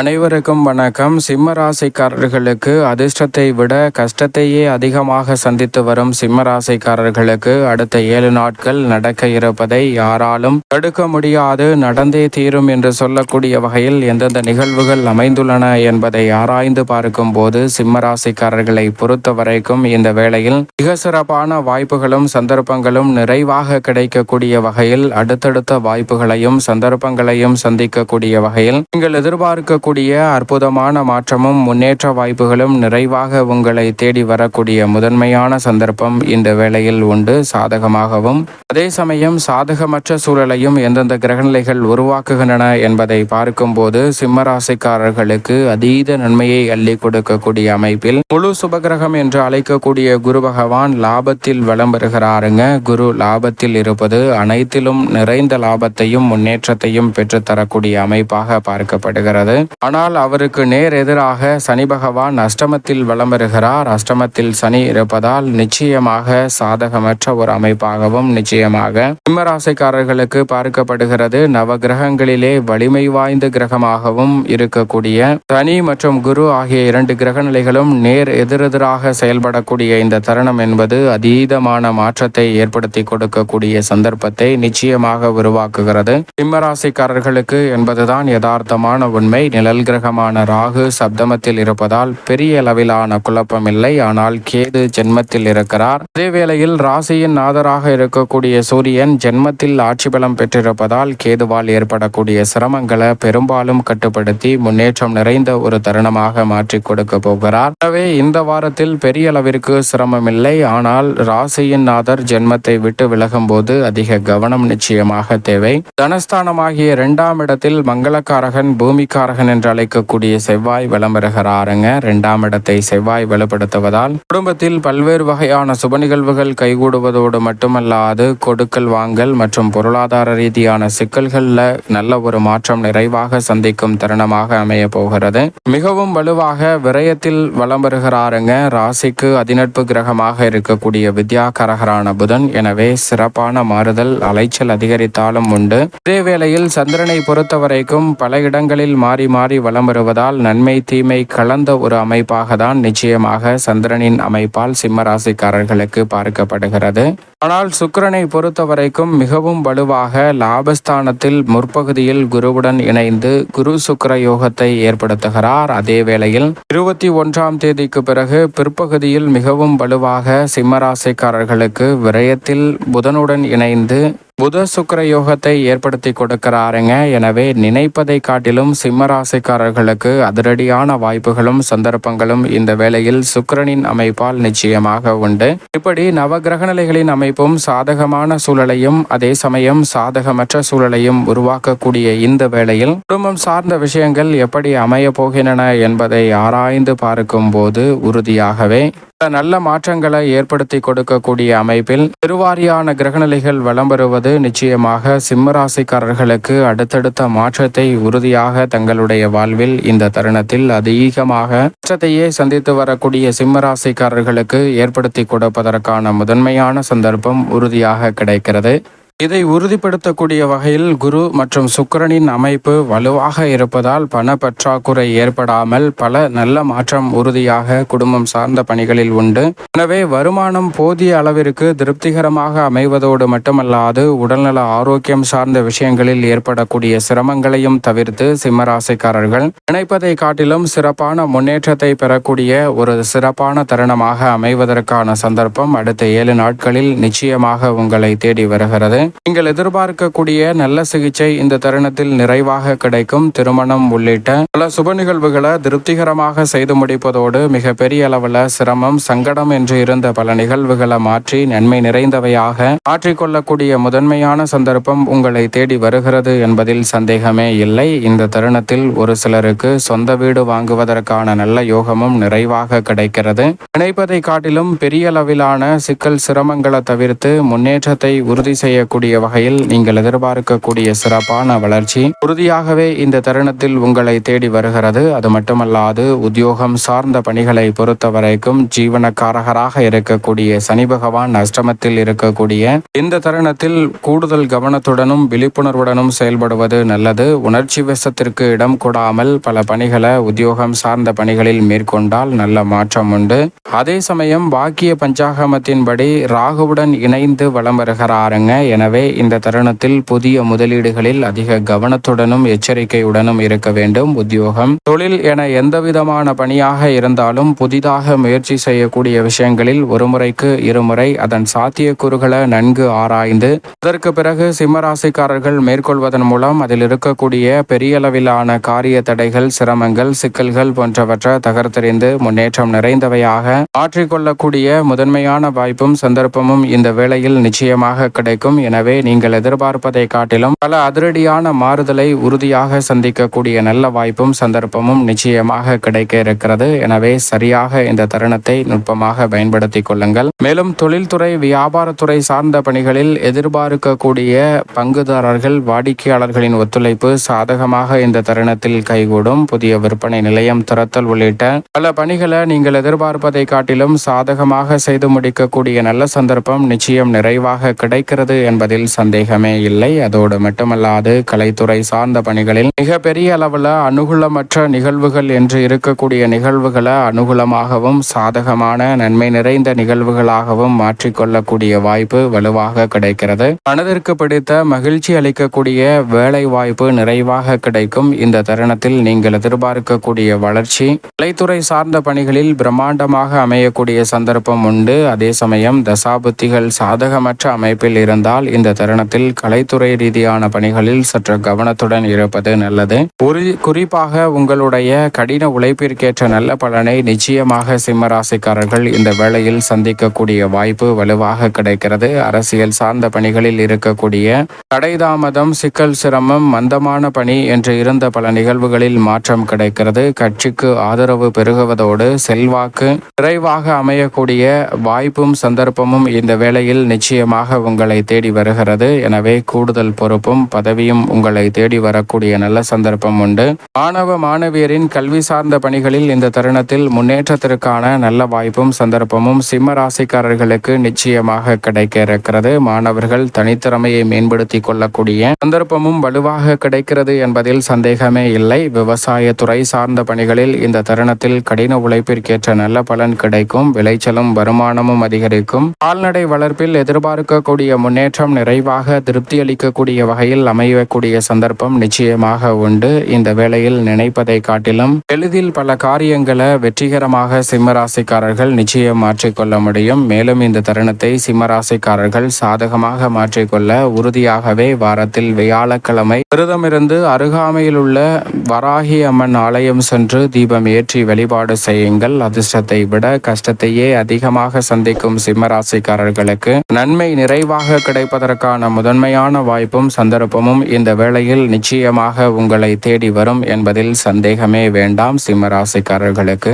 அனைவருக்கும் வணக்கம். சிம்ம ராசிக்காரர்களுக்கு அதிர்ஷ்டத்தை விட கஷ்டத்தையே அதிகமாக சந்தித்து வரும் சிம்ம ராசிக்காரர்களுக்கு அடுத்த ஏழு நாட்கள் நடக்க இருப்பதை யாராலும் தடுக்க முடியாது. நடந்தே தீரும் என்று சொல்லக்கூடிய வகையில் எந்தெந்த நிகழ்வுகள் அமைந்துள்ளன என்பதை ஆராய்ந்து பார்க்கும் போது சிம்ம ராசிக்காரர்களை பொறுத்த வரைக்கும் இந்த வேளையில் மிக சிறப்பான வாய்ப்புகளும் சந்தர்ப்பங்களும் நிறைவாக கிடைக்கக்கூடிய வகையில் அடுத்தடுத்த வாய்ப்புகளையும் சந்தர்ப்பங்களையும் சந்திக்கக்கூடிய வகையில் நீங்கள் எதிர்பார்க்க வரக்கூடிய அற்புதமான மாற்றமும் முன்னேற்ற வாய்ப்புகளும் நிறைவாக உங்களை தேடி வரக்கூடிய முதன்மையான சந்தர்ப்பம் இந்த வேளையில் உண்டு. சாதகமாகவும் அதே சமயம் சாதகமற்ற சூழலையும் எந்தெந்த கிரகநிலைகள் உருவாக்குகின்றன என்பதை பார்க்கும்போது சிம்மராசிக்காரர்களுக்கு அதீத நன்மையை அள்ளி கொடுக்கக்கூடிய அமைப்பில் முழு சுபகிரகம் என்று அழைக்கக்கூடிய குரு பகவான் லாபத்தில் வளம் பெறுகிறாருங்க குரு லாபத்தில் இருப்பது அனைத்திலும் நிறைந்த லாபத்தையும் முன்னேற்றத்தையும் பெற்றுத்தரக்கூடிய அமைப்பாக பார்க்கப்படுகிறது. ஆனால் அவருக்கு நேர் எதிராக சனி பகவான் அஷ்டமத்தில் வலம் வருகிறார். அஷ்டமத்தில் சனி இருப்பதால் நிச்சயமாக சாதகமற்ற ஒரு அமைப்பாகவும் நிச்சயமாக சிம்மராசிக்காரர்களுக்கு பார்க்கப்படுகிறது. நவ கிரகங்களிலே வலிமை வாய்ந்த கிரகமாகவும் இருக்கக்கூடிய சனி மற்றும் குரு ஆகிய இரண்டு கிரக நிலைகளும் நேர் எதிரெதிராக செயல்படக்கூடிய இந்த தருணம் என்பது அதீதமான மாற்றத்தை ஏற்படுத்தி கொடுக்கக்கூடிய சந்தர்ப்பத்தை நிச்சயமாக உருவாக்குகிறது. சிம்மராசிக்காரர்களுக்கு என்பதுதான் யதார்த்தமான உண்மை. நிழல் கிரகமான ராகு சப்தமத்தில் இருப்பதால் பெரிய அளவிலான குழப்பம் இல்லை ஆனால் கேது ஜென்மத்தில் இருக்கிறார். அதேவேளையில் ராசியின் நாதராக இருக்கக்கூடிய சூரியன் ஜென்மத்தில் ஆட்சி பலம் பெற்றிருப்பதால் கேதுவால் ஏற்படக்கூடிய சிரமங்களை பெரும்பாலும் கட்டுப்படுத்தி முன்னேற்றம் நிறைந்த ஒரு தருணமாக மாற்றி கொடுக்க போகிறார். எனவே இந்த வாரத்தில் பெரிய அளவிற்கு சிரமம் இல்லை ஆனால் ராசியின் நாதர் ஜென்மத்தை விட்டு விலகும் போது அதிக கவனம் நிச்சயமாக தேவை. தனஸ்தானமாகிய இரண்டாம் இடத்தில் மங்களக்காரகன் பூமிக்காரகன் என்று அழைக்கக்கூடிய செவ்வாய் விளம்பரகிறாருங்க ரெண்டாம் இடத்தை செவ்வாய் வலுப்படுத்துவதால் குடும்பத்தில் பல்வேறு வகையான சுப நிகழ்வுகள் கைகூடுவதோடு மட்டுமல்லாது கொடுக்கல் வாங்கல் மற்றும் பொருளாதார ரீதியான சிக்கல்களில் நல்ல ஒரு மாற்றம் நிறைவாக சந்திக்கும் தருணமாக அமைய போகிறது. மிகவும் வலுவாக விரயத்தில் வலம் வருகிறாருங்க ராசிக்கு அதிநட்பு கிரகமாக இருக்கக்கூடிய வித்யா கரகரான புதன். எனவே சிறப்பான மாறுதல் அலைச்சல் அதிகரித்தாலும் உண்டு. இதே வேளையில் சந்திரனை பொறுத்தவரைக்கும் பல இடங்களில் மாறி மாறி வலம் வருவதால் நன்மை தீமை கலந்த ஒரு அமைப்பாக தான் நிச்சயமாக சந்திரனின் அமைப்பால் சிம்மராசிக்காரர்களுக்கு பார்க்கப்படுகிறது. ஆனால் சுக்கரனை பொறுத்த வரைக்கும் மிகவும் வலுவாக லாபஸ்தானத்தில் முற்பகுதியில் குருவுடன் இணைந்து குரு சுக்கர யோகத்தை ஏற்படுத்துகிறார். அதே வேளையில் இருபத்தி ஒன்றாம் தேதிக்கு பிறகு பிற்பகுதியில் மிகவும் வலுவாக சிம்மராசிக்காரர்களுக்கு விரயத்தில் புதனுடன் இணைந்து புத சுக்கர யோகத்தை ஏற்படுத்தி கொடுக்கிறாருங்க. எனவே நினைப்பதை காட்டிலும் சிம்மராசிக்காரர்களுக்கு அதிரடியான வாய்ப்புகளும் சந்தர்ப்பங்களும் இந்த வேளையில் சுக்கரனின் அமைப்பால் நிச்சயமாக உண்டு. இப்படி நவ கிரகநிலைகளின் அமைப்பும் சாதகமான சூழலையும் அதே சமயம் சாதகமற்ற சூழலையும் உருவாக்கக்கூடிய இந்த வேளையில் குடும்பம் சார்ந்த விஷயங்கள் எப்படி அமைய போகின்றன என்பதை ஆராய்ந்து பார்க்கும் போது உறுதியாகவே நல்ல மாற்றங்களை ஏற்படுத்தி கொடுக்கக்கூடிய அமைப்பில் பெருவாரியான கிரகநிலைகள் வலம் வருவது நிச்சயமாக சிம்மராசிக்காரர்களுக்கு அடுத்தடுத்த மாற்றத்தை உறுதியாக தங்களுடைய வாழ்வில் இந்த தருணத்தில் அதிகமாக மாற்றத்தையே சந்தித்து வரக்கூடிய சிம்மராசிக்காரர்களுக்கு ஏற்படுத்தி கொடுப்பதற்கான முதன்மையான சந்தர்ப்பம் உறுதியாக கிடைக்கிறது. இதை உறுதிப்படுத்தக்கூடிய வகையில் குரு மற்றும் சுக்கரனின் அமைப்பு வலுவாக இருப்பதால் பண பற்றாக்குறை ஏற்படாமல் பல நல்ல மாற்றம் உறுதியாக குடும்பம் சார்ந்த பணிகளில் உண்டு. எனவே வருமானம் போதிய அளவிற்கு திருப்திகரமாக அமைவதோடு மட்டுமல்லாது உடல்நல ஆரோக்கியம் சார்ந்த விஷயங்களில் ஏற்படக்கூடிய சிரமங்களையும் தவிர்த்து சிம்மராசிக்காரர்கள் நினைப்பதை காட்டிலும் சிறப்பான முன்னேற்றத்தை பெறக்கூடிய ஒரு சிறப்பான தருணமாக அமைவதற்கான சந்தர்ப்பம் அடுத்த ஏழு நாட்களில் நிச்சயமாக உங்களை தேடி வருகிறது. நீங்கள் எதிர்பார்க்கக்கூடிய நல்ல சிகிச்சை இந்த தருணத்தில் நிறைவாக கிடைக்கும். திருமணம் உள்ளிட்ட பல சுப நிகழ்வுகளை திருப்திகரமாக செய்து முடிப்பதோடு மிக பெரிய அளவில் சிரமம் சங்கடம் என்று இருந்த பல நிகழ்வுகளை மாற்றி நன்மை நிறைந்தவையாக மாற்றிக்கொள்ளக்கூடிய முதன்மையான சந்தர்ப்பம் உங்களை தேடி வருகிறது என்பதில் சந்தேகமே இல்லை. இந்த தருணத்தில் ஒரு சிலருக்கு சொந்த வீடு வாங்குவதற்கான நல்ல யோகமும் நிறைவாக கிடைக்கிறது. நினைப்பதை காட்டிலும் பெரிய அளவிலான சிக்கல் சிரமங்களை தவிர்த்து முன்னேற்றத்தை உறுதி செய்யக்கூடிய செய்யக்கூடிய வகையில் நீங்கள் எதிர்பார்க்கக்கூடிய சிறப்பான வளர்ச்சி. உறுதியாகவே இந்த தருணத்தில் உங்களை தேடி வருகிறது. அது மட்டுமல்லாது உத்தியோகம் சார்ந்த பணிகளை பொறுத்தவரைக்கும் ஜீவனக்காரகராக இருக்கக்கூடிய சனி பகவான் அஷ்டமத்தில் இருக்கக்கூடிய இந்த தருணத்தில் கூடுதல் கவனத்துடனும் விழிப்புணர்வுடனும் செயல்படுவது நல்லது. உணர்ச்சி வசத்திற்கு இடம் கூடாமல் பல பணிகளை உத்தியோகம் சார்ந்த பணிகளில் மேற்கொண்டால் நல்ல மாற்றம் உண்டு. அதே சமயம் வாக்கிய பஞ்சாகமத்தின்படி ராகுவுடன் இணைந்து வலம் வருகிறாருங்க. என எனவே இந்த தருணத்தில் புதிய முதலீடுகளில் அதிக கவனத்துடனும் எச்சரிக்கையுடனும் இருக்க வேண்டும். உத்தியோகம் தொழில் என எந்தவிதமான பணியாக இருந்தாலும் புதிதாக முயற்சி செய்யக்கூடிய விஷயங்களில் ஒருமுறைக்கு இருமுறை அதன் சாத்தியக்கூறுகளை நன்கு ஆராய்ந்து அதற்கு பிறகு சிம்மராசிக்காரர்கள் மேற்கொள்வதன் மூலம் அதில் இருக்கக்கூடிய பெரிய அளவிலான காரிய தடைகள் சிரமங்கள் சிக்கல்கள் போன்றவற்றை தகர்த்தெறிந்து முன்னேற்றம் நிறைந்தவையாக மாற்றிக்கொள்ளக்கூடிய முதன்மையான வாய்ப்பும் சந்தர்ப்பமும் இந்த வேளையில் நிச்சயமாக கிடைக்கும் என எனவே நீங்கள் எதிர்பார்ப்பதை காட்டிலும் பல அதிரடியான மாறுதலை உறுதியாக சந்திக்கக்கூடிய நல்ல வாய்ப்பும் சந்தர்ப்பமும் நிச்சயமாக கிடைக்க இருக்கிறது எனவே சரியாக இந்த தருணத்தை நுட்பமாக பயன்படுத்திக் கொள்ளுங்கள். மேலும் தொழில்துறை வியாபாரத்துறை சார்ந்த பணிகளில் எதிர்பார்க்கக்கூடிய பங்குதாரர்கள் வாடிக்கையாளர்களின் ஒத்துழைப்பு சாதகமாக இந்த தருணத்தில் கைகூடும். புதிய விற்பனை நிலையம் திறத்தல் உள்ளிட்ட பல பணிகளை நீங்கள் எதிர்பார்ப்பதை காட்டிலும் சாதகமாக செய்து முடிக்கக்கூடிய நல்ல சந்தர்ப்பம் நிச்சயம் நிறைவாக கிடைக்கிறது என்பதில் சந்தேகமே இல்லை. அதோடு மட்டுமல்லாது கலைத்துறை சார்ந்த பணிகளில் மிக பெரிய அளவில் அனுகூலமற்ற நிகழ்வுகள் என்று இருக்கக்கூடிய நிகழ்வுகளை அனுகூலமாகவும் சாதகமான நன்மை நிறைந்த நிகழ்வுகளாகவும் மாற்றிக்கொள்ளக்கூடிய வாய்ப்பு வலுவாக கிடைக்கிறது. மனதிற்கு பிடித்த மகிழ்ச்சி அளிக்கக்கூடிய வேலை வாய்ப்பு நிறைவாக கிடைக்கும். இந்த தருணத்தில் நீங்கள் எதிர்பார்க்கக்கூடிய வளர்ச்சி கலைத்துறை சார்ந்த பணிகளில் பிரம்மாண்டமாக அமையக்கூடிய சந்தர்ப்பம் உண்டு. அதே சமயம் தசாபுத்திகள் சாதகமற்ற அமைப்பில் இருந்தால் இந்த தருணத்தில் கலைத்துறை ரீதியான பணிகளில் சற்று கவனத்துடன் இருப்பது நல்லது. குறிப்பாக உங்களுடைய கடின உழைப்பிற்கேற்ற நல்ல பலனை நிச்சயமாக சிம்மராசிக்காரர்கள் இந்த வேளையில் சந்திக்கக்கூடிய வாய்ப்பு வலுவாக கிடைக்கிறது. அரசியல் சார்ந்த பணிகளில் இருக்கக்கூடிய தடைதாமதம் சிக்கல் சிரமம் மந்தமான பணி என்று இருந்த பல நிகழ்வுகளில் மாற்றம் கிடைக்கிறது. கட்சிக்கு ஆதரவு பெருகுவதோடு செல்வாக்கு விரைவாக அமையக்கூடிய வாய்ப்பும் சந்தர்ப்பமும் இந்த வேளையில் நிச்சயமாக உங்களை தேடி வருகிறது. எனவே கூடுதல் பொறுப்பும் பதவியும் உங்களை தேடி வரக்கூடிய நல்ல சந்தர்ப்பம் உண்டு. மாணவ மாணவியரின் கல்வி சார்ந்த பணிகளில் இந்த தருணத்தில் முன்னேற்றத்திற்கான நல்ல வாய்ப்பும் சந்தர்ப்பமும் சிம்ம ராசிக்காரர்களுக்கு நிச்சயமாக கிடைக்க இருக்கிறது மாணவர்கள் தனித்திறமையை மேம்படுத்திக் கொள்ளக்கூடிய சந்தர்ப்பமும் வலுவாக கிடைக்கிறது என்பதில் சந்தேகமே இல்லை. விவசாயத்துறை சார்ந்த பணிகளில் இந்த தருணத்தில் கடின உழைப்பிற்கேற்ற நல்ல பலன் கிடைக்கும். விளைச்சலும் வருமானமும் அதிகரிக்கும். கால்நடை வளர்ப்பில் எதிர்பார்க்கக்கூடிய முன்னேற்றம் நிறைவாக திருப்தி அளிக்கக்கூடிய வகையில் அமையக்கூடிய சந்தர்ப்பம் நிச்சயமாக உண்டு. இந்த வேளையில் நினைப்பதை காட்டிலும் எளிதில் பல காரியங்களை வெற்றிகரமாக சிம்மராசிக்காரர்கள் நிச்சயம் மாற்றிக்கொள்ள முடியும். மேலும் இந்த தருணத்தை சிம்மராசிக்காரர்கள் சாதகமாக மாற்றிக்கொள்ள உறுதியாகவே வாரத்தில் வியாழக்கிழமை விரதமிருந்து அருகாமையில் உள்ள வராகி அம்மன் ஆலயம் சென்று தீபம் ஏற்றி வழிபாடு செய்யுங்கள். அதிர்ஷ்டத்தை விட கஷ்டத்தையே அதிகமாக சந்திக்கும் சிம்மராசிக்காரர்களுக்கு நன்மை நிறைவாக பார்ப்பதற்கான முதன்மையான வாய்ப்பும் சந்தர்ப்பமும் இந்த வேளையில் நிச்சயமாக உங்களை தேடி வரும் என்பதில் சந்தேகமே வேண்டாம் சிம்மராசிக்காரர்களுக்கு